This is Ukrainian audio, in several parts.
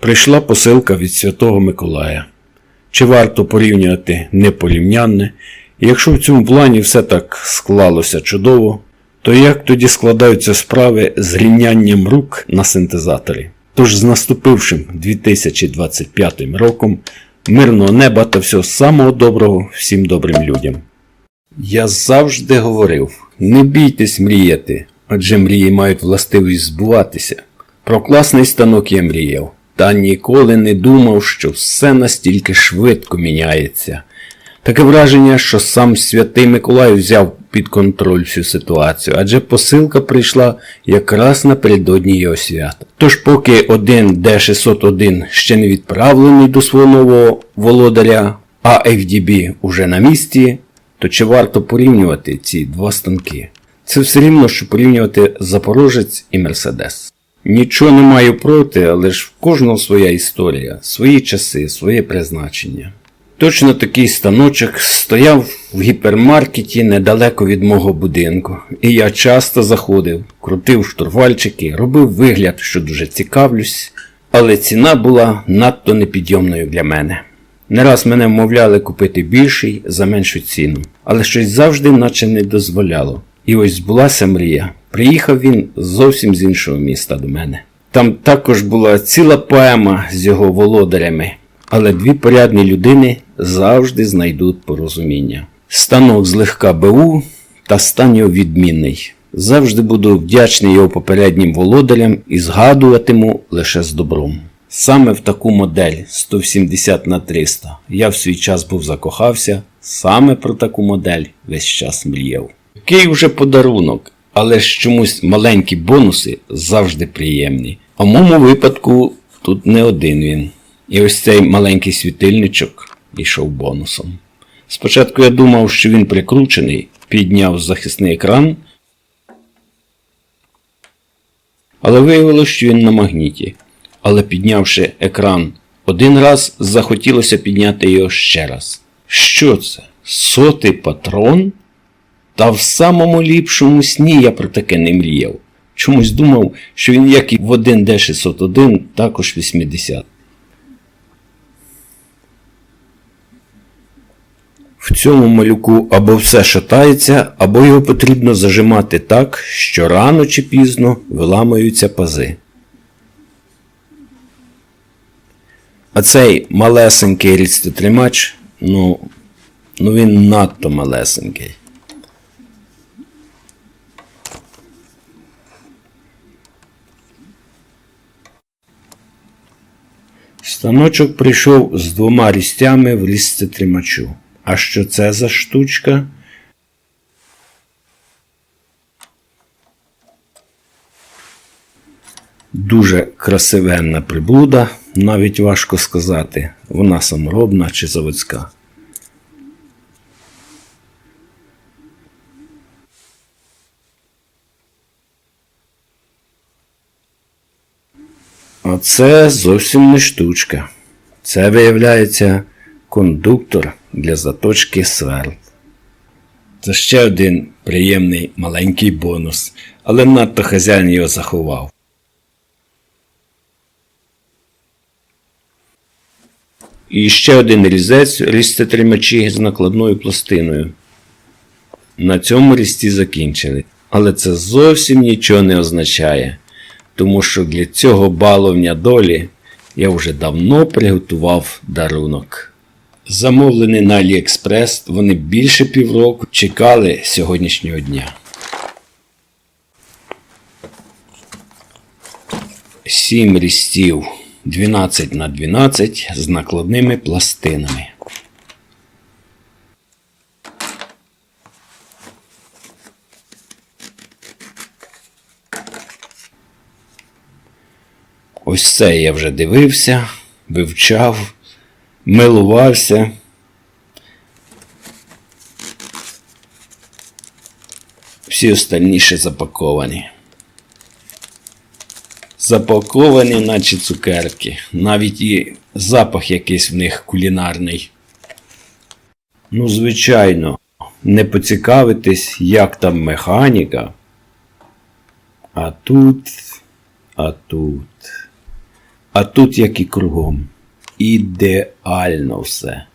Прийшла посилка від Святого Миколая. Чи варто порівнювати непорівнянне? І якщо в цьому плані все так склалося чудово, то як тоді складаються справи з рівнянням рук на синтезаторі? Тож з наступившим 2025 роком мирного неба та всього самого доброго всім добрим людям. Я завжди говорив: не бійтесь мріяти, адже мрії мають властивість збуватися. Про класний станок я мріяв, та ніколи не думав, що все настільки швидко міняється. Таке враження, що сам святий Миколай взяв під контроль всю ситуацію, адже посилка прийшла якраз напередодні його свята. Тож, поки один D601 ще не відправлений до свого нового володаря, а FDB уже на місці, то чи варто порівнювати ці два станки? Це все рівно, що порівнювати Запорожець і Мерседес. Нічого не маю проти, але ж в кожного своя історія, свої часи, своє призначення. Точно такий станочок стояв в гіпермаркеті недалеко від мого будинку, і я часто заходив, крутив штурвальчики, робив вигляд, що дуже цікавлюсь, але ціна була надто непідйомною для мене. Не раз мене вмовляли купити більший за меншу ціну, але щось завжди наче не дозволяло. І ось збулася мрія. Приїхав він зовсім з іншого міста до мене. Там також була ціла поема з його володарями, але дві порядні людини завжди знайдуть порозуміння. Станок злегка БУ та стан його відмінний. Завжди буду вдячний його попереднім володарям і згадуватиму лише з добром. Саме в таку модель 170 на 300 я в свій час був закохався, саме про таку модель весь час мріяв. Який вже подарунок, але ж чомусь маленькі бонуси завжди приємні. А в моєму випадку тут не один він. І ось цей маленький світильничок ішов бонусом. Спочатку я думав, що він прикручений, підняв захисний екран, але виявилося, що він на магніті. Але піднявши екран один раз, захотілося підняти його ще раз. Що це? Сотий патрон? Та в самому ліпшому сні я про таке не мріяв. Чомусь думав, що він, як і в 1D601, також 80. В цьому малюку або все шатається, або його потрібно зажимати так, що рано чи пізно виламаються пази. А цей малесенький рідстотримач, ну, ну він надто малесенький. Станочок прийшов з двома рістями в різцетримачу. А що це за штучка? Дуже красивенна приблуда, навіть важко сказати, вона саморобна чи заводська. А це зовсім не штучка. Це виявляється кондуктор для заточки сверл. Це ще один приємний маленький бонус, але надто хазяїн його заховав. І ще один різець різцетримачі з накладною пластиною. На цьому різці закінчили. Але це зовсім нічого не означає, тому що для цього баловня долі я вже давно приготував дарунок. Замовлений на AliExpress, вони більше півроку чекали сьогоднішнього дня. Сім різців 12 на 12 з накладними пластинами. Ось це я вже дивився, вивчав, милувався. Всі остальні ще запаковані. Запаковані, наче цукерки. Навіть і запах якийсь в них кулінарний. Ну, звичайно, не поцікавитись, як там механіка. А тут, а тут. А тут як і кругом. Ідеально все.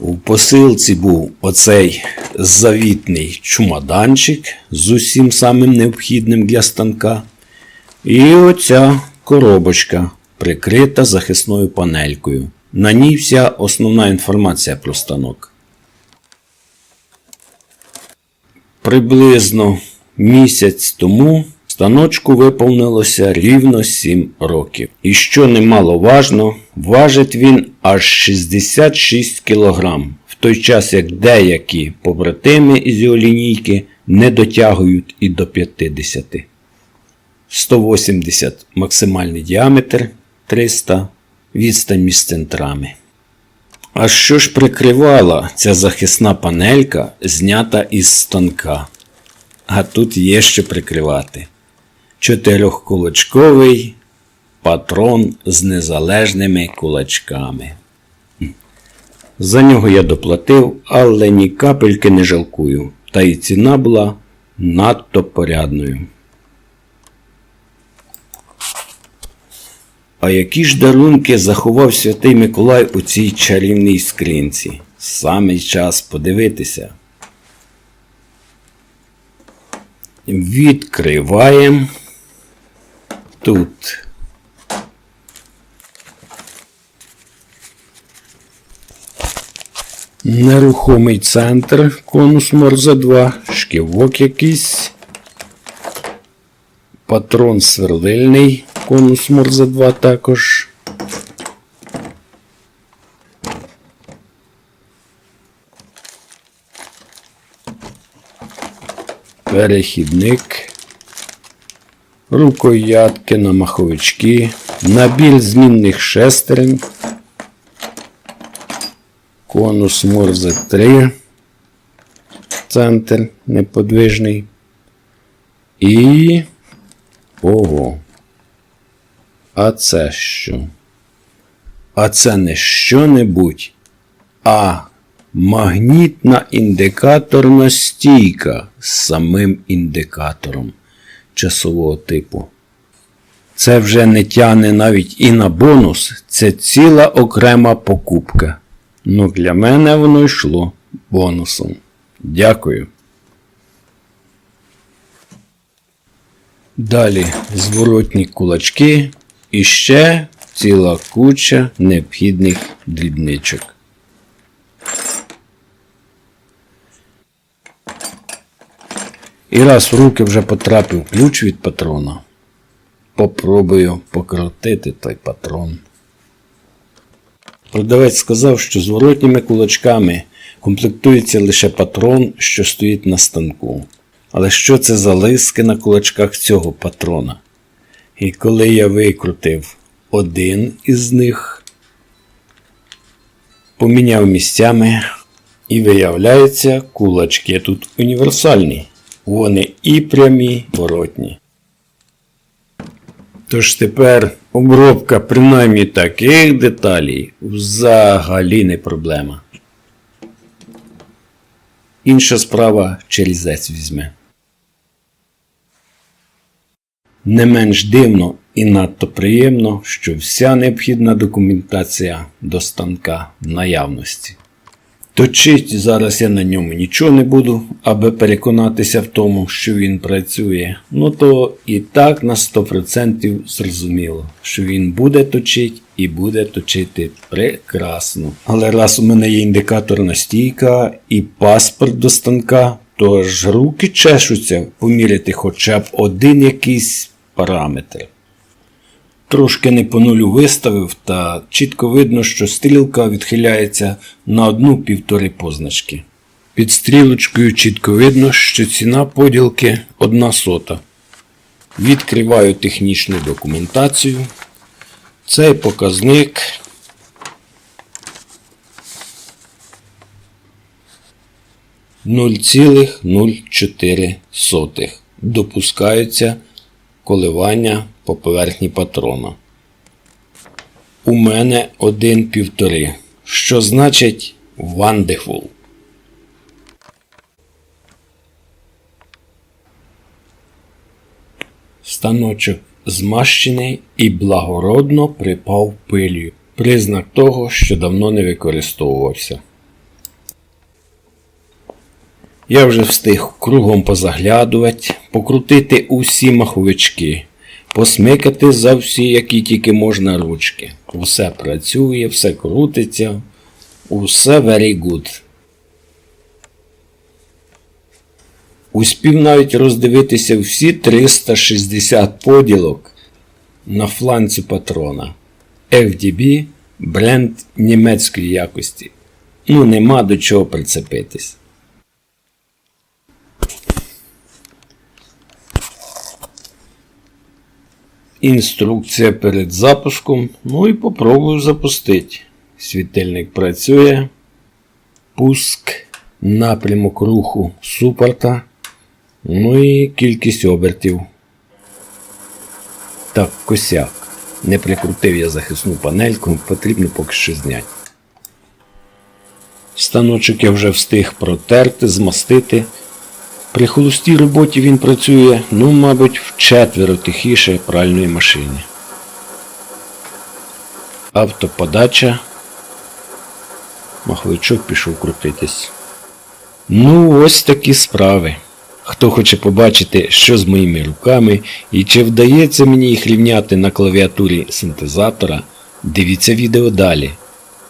У посилці був оцей завітний чумаданчик з усім самим необхідним для станка. І оця коробочка, прикрита захисною панелькою. На ній вся основна інформація про станок. Приблизно місяць тому станочку виповнилося рівно 7 років. І що немаловажно, важить він аж 66 кг, в той час як деякі побратими із його лінійки не дотягують і до 50. 180 максимальний діаметр, 300 відстань між центрами. А що ж прикривала ця захисна панелька, знята із станка? А тут є що прикривати. Чотирьохкулачковий патрон з незалежними кулачками. За нього я доплатив, але ні капельки не жалкую, та й ціна була надто порядною. А які ж дарунки заховав святий Миколай у цій чарівній скринці? Саме час подивитися. Відкриваємо тут. Нерухомий центр, конус Морзе 2, шківок якийсь, патрон сверлильний, конус Морзе 2 також. Перехідник, рукоятки на маховички, набір змінних шестерень, конус Морзе 3, центр неподвижний. І. Ого. А це що? А це не що-небудь, а магнітна індикаторна стійка з самим індикатором часового типу. Це вже не тяне навіть і на бонус, це ціла окрема покупка. Ну, для мене воно йшло бонусом. Дякую. Далі зворотні кулачки і ще ціла куча необхідних дрібничок. І раз в руки вже потрапив ключ від патрона, попробую покрутити той патрон. Продавець сказав, що зворотніми кулачками комплектується лише патрон, що стоїть на станку. Але що це за лиски на кулачках цього патрона? І коли я викрутив один із них, поміняв місцями, і виявляється, кулачки тут універсальні. Вони і прямі, і воротні. Тож тепер обробка принаймні таких деталей взагалі не проблема. Інша справа черізець візьме. Не менш дивно і надто приємно, що вся необхідна документація до станка в наявності. Точить зараз я на ньому нічого не буду, аби переконатися в тому, що він працює. Ну то і так на 100% зрозуміло, що він буде точити і буде точити прекрасно. Але раз у мене є індикаторна стійка і паспорт до станка, то ж руки чешуться поміряти хоча б один якийсь параметр. Трошки не по нулю виставив, та чітко видно, що стрілка відхиляється на одну півтори позначки. Під стрілочкою чітко видно, що ціна поділки одна сота. Відкриваю технічну документацію. Цей показник нуль цілих нуль чотири сотих. Допускаються коливання по поверхні патрона. У мене один півтори, що значить wonderful. Станочок змащений і благородно припав пилью, признак того, що давно не використовувався. Я вже встиг кругом позаглядувати, покрутити усі маховички, посмикати за всі, які тільки можна ручки. Усе працює, все крутиться, усе very good. Успів навіть роздивитися всі 360 поділок на фланці патрона. FDB бренд німецької якості. Ну, нема до чого прицепитись. Інструкція перед запуском. Ну і попробую запустити. Світильник працює. Пуск, напрямок руху супорта. Ну і кількість обертів. Так, косяк. Не прикрутив я захисну панельку, потрібно поки що зняти. Станочок я вже встиг протерти, змастити. При холостій роботі він працює, ну, мабуть, вчетверо тихіше пральної машини. Автоподача. Маховичок пішов крутитись. Ну, ось такі справи. Хто хоче побачити, що з моїми руками і чи вдається мені їх рівняти на клавіатурі синтезатора, дивіться відео далі.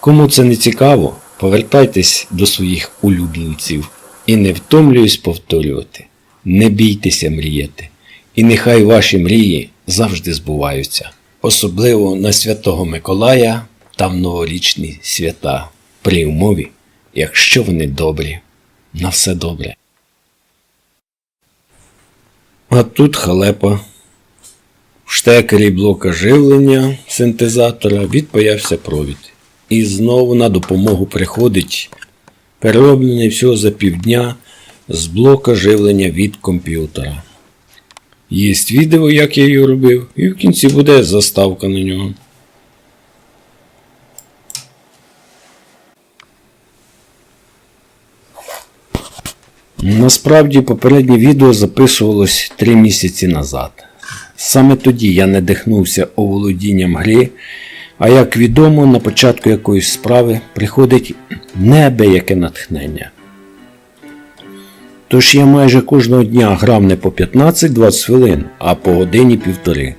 Кому це не цікаво, повертайтесь до своїх улюбленців і не втомлююсь повторювати. Не бійтеся мріяти, і нехай ваші мрії завжди збуваються, особливо на Святого Миколая та в новорічні свята, при умові, якщо вони добрі, на все добре. А тут халепа. В штекері блока живлення синтезатора відпаявся провід. І знову на допомогу приходить перероблений всього за півдня з блока живлення від комп'ютера. Є відео, як я його робив, і в кінці буде заставка на нього. Насправді попереднє відео записувалось 3 місяці назад. Саме тоді я не дихнувся оволодінням гри, а як відомо, на початку якоїсь справи приходить неабияке натхнення. Тож я майже кожного дня грав не по 15-20 хвилин, а по годині півтори.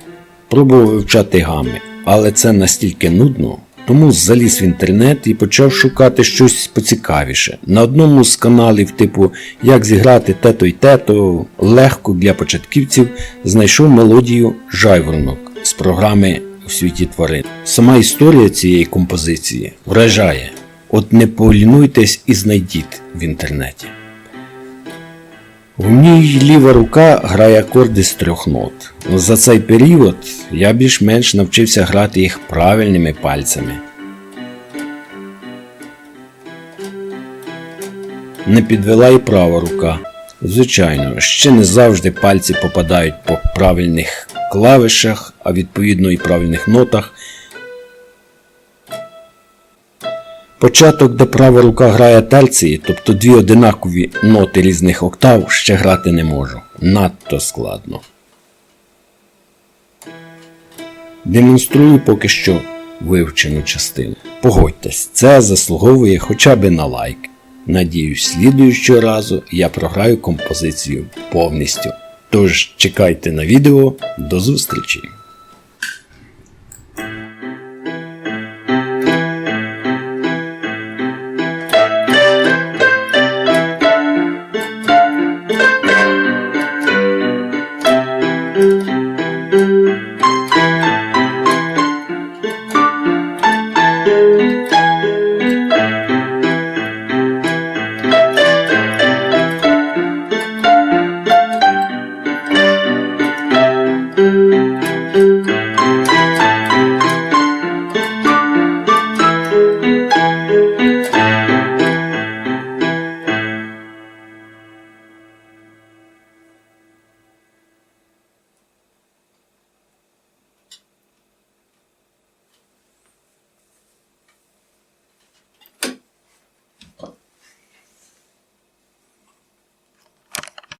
Пробував вивчати гами, але це настільки нудно, тому заліз в інтернет і почав шукати щось поцікавіше. На одному з каналів, типу Як зіграти тето й тето, легко для початківців знайшов мелодію Жайворонок з програми у світі тварин. Сама історія цієї композиції вражає. От не полінуйтесь і знайдіть в інтернеті. В ній ліва рука грає акорди з трьох нот. За цей період я більш-менш навчився грати їх правильними пальцями. Не підвела і права рука. Звичайно, ще не завжди пальці попадають по правильних клавишах, а відповідно і правильних нотах. Початок, де права рука грає терції, тобто дві одинакові ноти різних октав, ще грати не можу. Надто складно. Демонструю поки що вивчену частину. Погодьтесь, це заслуговує хоча б на лайк. Надіюсь, слідуючого разу я програю композицію повністю. Тож чекайте на відео, до зустрічі!